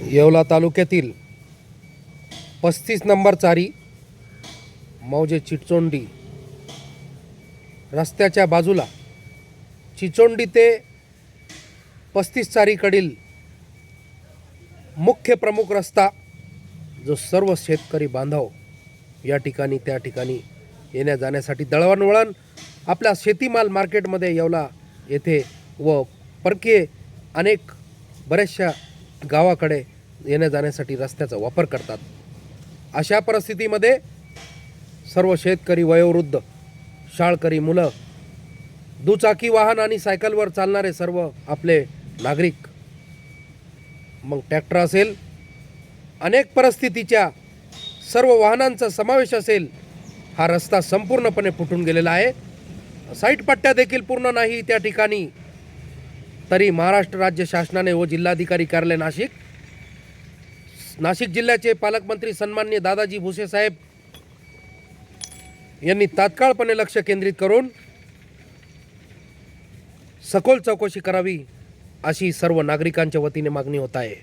येवला तालुक्यातील पस्तीस नंबर चारी मौजे चिचोंडी रस्त्याच्या बाजूला. चिचोंडी ते पस्तीस चारीकडील मुख्य प्रमुख रस्ता जो सर्व शेतकरी बांधव या ठिकाणी त्या ठिकाणी येण्या जाण्यासाठी दळणवळण आपल्या शेतीमाल मार्केटमध्ये येवला येथे व परकीय अनेक बऱ्याचशा गावाकडे येण्या जाण्यासाठी रस्त्याचा वापर करतात. अशा परिस्थितीमध्ये सर्व शेतकरी वयोवृद्ध शाळकरी मुलं दुचाकी वाहन आणि सायकलवर चालणारे सर्व आपले नागरिक मग ट्रॅक्टर असेल अनेक परिस्थितीच्या सर्व वाहनांचा समावेश असेल हा रस्ता संपूर्णपणे फुटून गेलेला आहे. साईट पट्ट्या देखील पूर्ण नाही त्या ठिकाणी तरी महाराष्ट्र राज्य शासनाने व जिल्हाधिकारी कार्यालय नाशिक नाशिक जिल्ह्याचे पालकमंत्री सन्मान्य दादाजी भुसे साहेब यांनी तात्काळपणे लक्ष केंद्रित करून सखोल चौकशी करावी अशी सर्व नागरिकांच्या वतीने मागणी होत आहे.